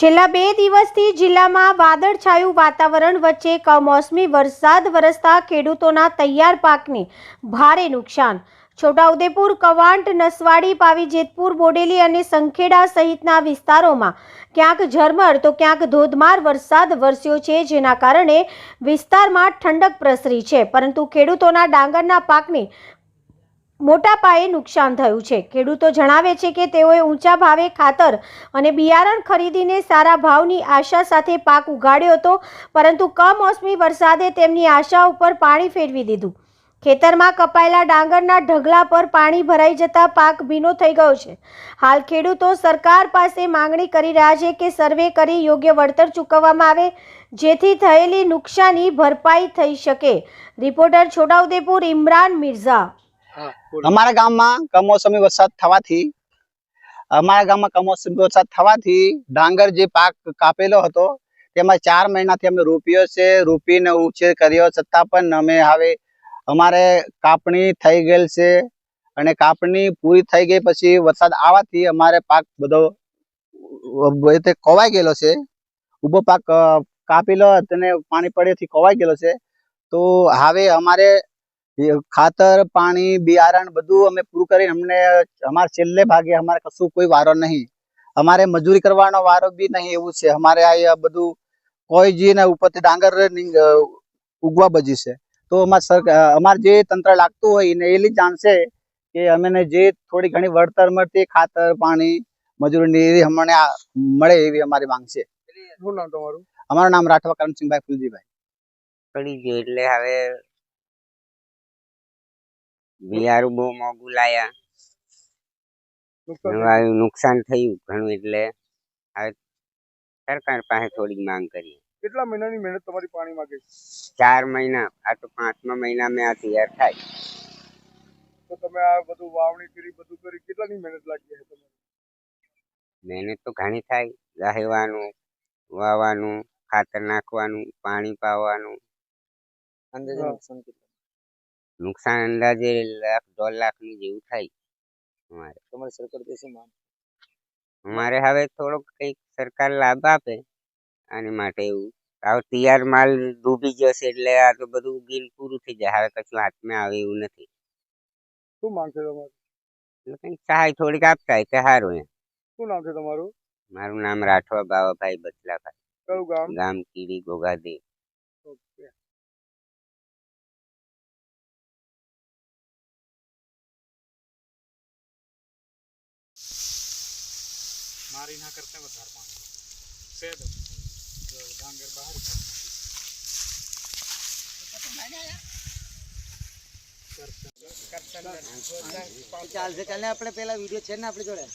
છેલ્લા બે દિવસથી જિલ્લામાં વાદળછાયું વાતાવરણ વચ્ચે કમોસમી વરસાદ વરસતા ખેડૂતોના તૈયાર પાકને ભારે નુકસાન. છોટાઉદેપુર, કવાંટ, નસવાડી પાવી જેતપુર બોડેલી અને સંખેડા સહિતના વિસ્તારોમાં ક્યાંક ઝરમર તો ક્યાંક ધોધમાર વરસાદ વરસ્યો છે, જેના કારણે વિસ્તારમાં ઠંડક પ્રસરી છે. પરંતુ ખેડૂતોના ડાંગરના પાકને મોટા પાયે નુકસાન થયું છે. ખેડૂતો જણાવે છે કે તેઓએ ઊંચા ભાવે ખાતર અને બિયારણ ખરીદીને સારા ભાવની આશા સાથે પાક ઉગાડ્યો હતો, પરંતુ કમોસમી વરસાદે તેમની આશા ઉપર પાણી ફેરવી દીધું. ખેતરમાં કપાયેલા ડાંગરના ઢગલા પર પાણી ભરાઈ જતા પાક ભીનો થઈ ગયો છે. હાલ ખેડૂતો સરકાર પાસે માંગણી કરી રહ્યા છે કે સર્વે કરી યોગ્ય વળતર ચૂકવવામાં આવે, જેથી થયેલી નુકસાની ભરપાઈ થઈ શકે. રિપોર્ટર છોટાઉદેપુર, ઇમરાન મિર્ઝા. અમારા ગામમાં કમોસમી વરસાદ થવાથી, અમારા ગામમાં કમોસમી વરસાદ થવાથી ડાંગર જે પાક કાપેલો હતો, તેમાં ચાર મહિનાથી અમે રોપ્યો છે રોપીને ઉછેર કર્યો, છતાં પણ અમે હવે અમારે કાપણી થઈ ગયેલ છે અને કાપણી પૂરી થઈ ગઈ પછી વરસાદ આવવાથી અમારે પાક બધો તે કોવાઈ ગયેલો છે. ઊભો પાક કાપી કાપેલો તેને પાણી પડ્યાથી કોવાઈ ગયેલો છે. તો હવે અમારે ખાતર પાણી બિયારણ બધું અમે પૂરું કરીને અમને અમારે છેલ્લે ભાગે અમારે કશું કોઈ વારો નહીં. અમારે મજૂરી કરવાનો વારો બી નહીં એવું છે. અમારે આ બધું કોઈ જીને ઉપરથી ડાંગર ઉગવા બજી છે. તો અમારે સરકાર અમારે જે તંત્ર લાગતું હોય એને એલી જાણશે કે અમને જે થોડી ઘણી વળતર મળતી ખાતર પાણી મજૂરીની એવી અમને મળે એવી અમારી માંગ છે. શું નામ તમારું? અમારું નામ રાઠવા કરમસિંહભાઈ ફુલજીભાઈ. એટલે હવે બિયારું બહુ મોંઘું લાયા. નુકસાન થયું? ઘણું એટલે હવે સરકાર પાસે થોડીક માંગ કરીએ. કેટલા મહિનાની મહેનત તમારી પાણી માંગે ચાર મહિના આ તો પાંચમા મહિના મેં આ તૈયાર થાય. તો તમે આ બધું વાવણી કરી બધું કરી કેટલાની મહેનત લાગી છે તમારે? મહેનત તો ઘણી થાય. રહેવાનું વાવવાનું ખાતર નાખવાનું પાણી પાવાનું. અંદર નુકસાન નુકસાન અંદાજે લાખ દોઢ લાખની જેવું થાય અમારે. તમારી સરકાર માંગ અમારે હવે થોડોક કંઈક સરકાર લાભ આપે આની માટે એવું. હવે તૈયાર માલ ડૂબી જશે એટલે આ તો બધું બિલ પૂરું થઈ જાય. હવે કશું હાથમાં આવે એવું નથી. શું માંગ છે તમારું? એટલે કંઈક સહાય થોડીક આપતા હોય તો સારું એમ. શું નામ છે તમારું? મારું નામ રાઠવા બાવાભાઈ બચલાભાઈ કયું ગામ? ગામ કીડી ગોગાદેવ. ઓકે. મારી ના કરતા વધારે પાણી. છે ડાંગર બહાર ચાલશે કાલે આપણે પેલા વીડિયો છે ને આપણી જોડે?